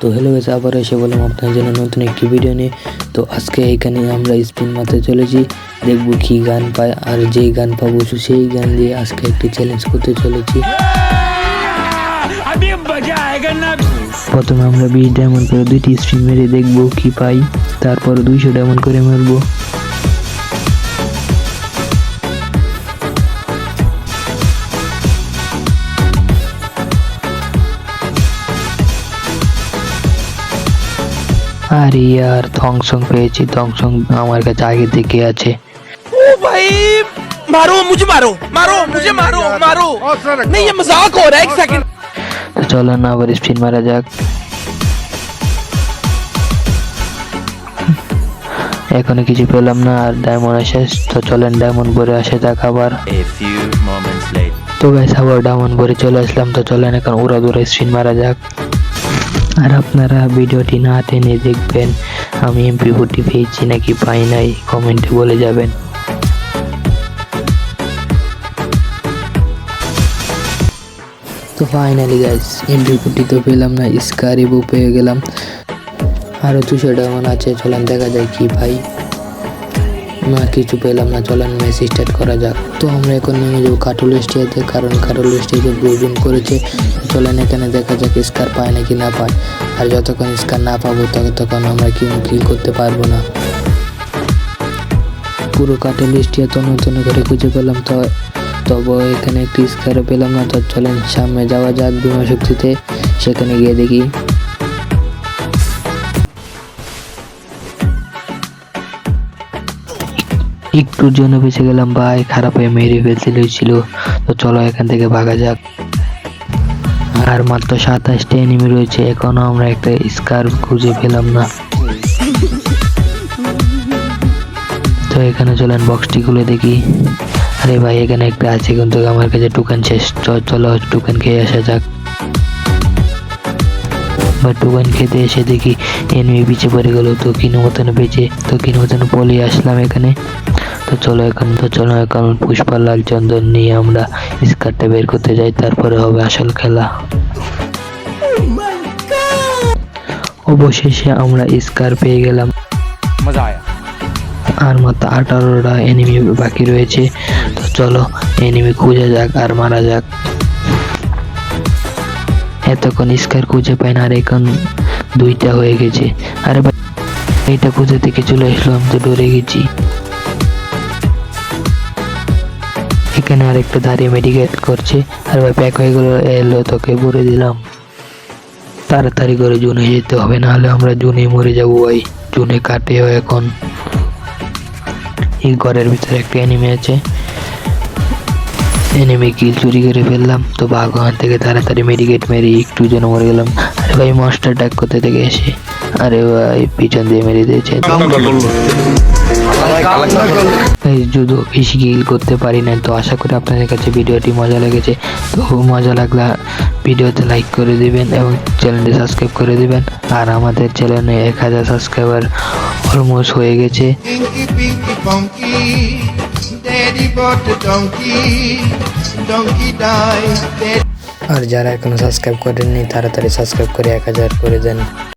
তো হ্যালো গেছে আবার এসে বললাম আপনার জন্য নতুন একটি ভিডিও নিয়ে। তো আজকে এখানে আমরা স্পিন মারতে চলেছি। দেখব কী গান পায়, আর যেই গান পাবো সেই গান দিয়ে আজকে একটি চ্যালেঞ্জ করতে চলেছি। প্রথমে আমরা বিশ ডায়মন্ড করে দুইটি স্পিন মেরে দেখব কী পাই, তারপর দুইশো ডায়মন্ড করে মারবো। আরে ইয়ার থংসং পেয়েছি থংসং আমার কাছে আগে থেকে আছে ओ भाई मारो मुझे मारो मारो मुझे मारो मारो नहीं ये मजाक हो रहा है एक सेकंड তো চলো না আবার স্পিন মারা যাক এখনো কিছু পেলাম না আর ডায়মন্ড শেষ তো চলেন ডায়মন্ড ভরে আসে যাক আবার A few moments later. তো গাইস আবার ডায়মন্ড ভরে চলে আসলাম তো চলেন এখন উড়া দূরে স্পিন মারা যাক আর আপনারা ভিডিওটি না টেনে দেখবেন। আমি এমপি ফোরটি পেয়েছি নাকি পাই নাই কমেন্টে বলে যাবেন। তো ফাইনালি গাইজ এমপি ফোরটি তো পেলাম না স্কারিবু পেয়ে গেলাম। আরও দুশো ডায়মন্ড আছে, চলেন দেখা যায় কি ভাই না কিছু পেলাম না। চলেন ম্যাচ স্টার্ট করা যাক। তো আমরা এখন নেমে যাব কাটুল স্টেজে, কারণ কাটুল স্টেজে প্রয়োজন করেছে। চলেন এখানে দেখা যাক স্কার পায় নাকি না পায়। আর যতক্ষণ স্কার না পাবো, ততক্ষণ আমরা কি কিল করতে পারব না। পুরো কাটুল স্টিয়া তো নতুন করে খুঁজে পেলাম তো তবে এখানে একটি স্কারও পেলাম না। তো চলেন সামনে যাওয়া যাক বিমা শক্তিতে। সেখানে গিয়ে দেখি। একটুর জন্য বেঁচে গেলাম, ভাই। খারাপ হয়ে মেরে ফেলতে হয়েছিল। তো চলো এখান থেকে ভাগা যাক। আর মাত্র সাতাশটা এনিমি রয়েছে। এখনও আমরা একটা স্কার খুঁজে পেলাম না। তো এখানে চলেন বক্সটি খুলে দেখি। আরে ভাই, এখানে একটা আছে কিন্তু আমার কাছে টুকান শেষ। চলো টুকান খেয়ে আসা যাক। బట్ টুকানকে এসে দেখি পিছিয়ে পড়ে গেল। তো মতন বেঁচে তো মতন আসলাম এখানে। তো চলো এখন তো চলো এখন পুষ্পা লাল চন্দন নিয়ে আমরা স্কারটা বের করতে যাই তারপরে হবে আসল খেলা। অবশেষে আমরা স্কার পেয়ে গেলাম। আর মাত্র আঠারোটা এনিমি বাকি রয়েছে। তো চলো এনিমি খুঁজে যাক আর মারা যাক। এতক্ষণ স্কার খুঁজে পাই না আর এখন দুইটা হয়ে গেছে। আরে এইটা খুঁজে থেকে চলে আসলো আমি তো ডরে গেছি। এখানে আরেকটা দাঁড়িয়ে মেডিকেট করছে। আর ভাই প্যাক হয়ে গেলো, এলো, তোকে ভরে দিলাম। তাড়াতাড়ি করে জুনে যেতে হবে না হলে আমরা জুনে মরে যাব ভাই। জুনে কাটেও এখন। এই ঘরের ভিতরে একটা অ্যানিমে আছে। এনিমি কিল চুরি করে ফেললাম। তো বাঘ থেকে তাড়াতাড়ি মেডিকেট মেরে একটু যেন মরে গেলাম। আরে ভাই মাস্টার ডাক কোথা থেকে এসে আরে ভাই পিছন দিয়ে মেরে দিয়েছে। এই যদিও বেশি কিল করতে পারি না তো আশা করি আপনাদের কাছে ভিডিওটি মজা লেগেছে। তো মজা লাগলে ভিডিওতে লাইক করে দিবেন এবং চ্যানেলটি সাবস্ক্রাইব করে দিবেন। আর আমাদের চ্যানেলে এক হাজার সাবস্ক্রাইবার অলমোস্ট হয়ে গেছে। আর যারা এখনও সাবস্ক্রাইব করেননি তাড়াতাড়ি সাবস্ক্রাইব করে এক হাজার করে দেন।